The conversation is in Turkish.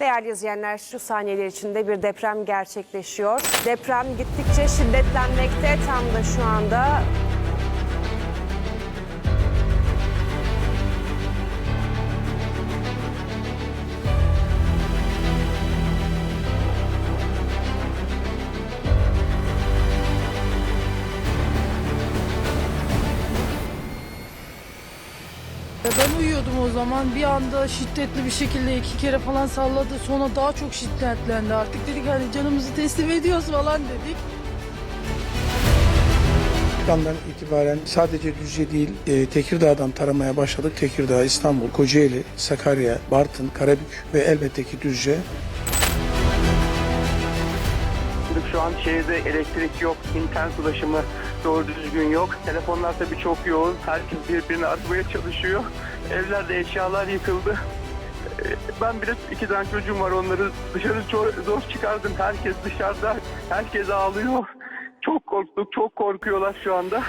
Değerli izleyenler şu saniyeler içinde bir deprem gerçekleşiyor. Deprem gittikçe şiddetlenmekte tam da şu anda Ben uyuyordum o zaman. Bir anda şiddetli bir şekilde iki kere falan salladı. Sonra daha çok şiddetlendi. Artık dedik hani canımızı teslim ediyoruz falan dedik. Andan itibaren sadece Düzce değil e, Tekirdağ'dan taramaya başladık. Tekirdağ, İstanbul, Kocaeli, Sakarya, Bartın, Karabük ve elbette ki Düzce. Şu an şehirde elektrik yok, internet ulaşımı doğru düzgün yok. Telefonlar tabii çok yoğun. Herkes birbirini aramaya çalışıyor. Evlerde eşyalar yıkıldı. Ee, Ben biraz iki tane çocuğum var onları dışarı zor çıkardım. Herkes dışarıda, herkes ağlıyor. Çok korktuk, çok korkuyorlar şu anda.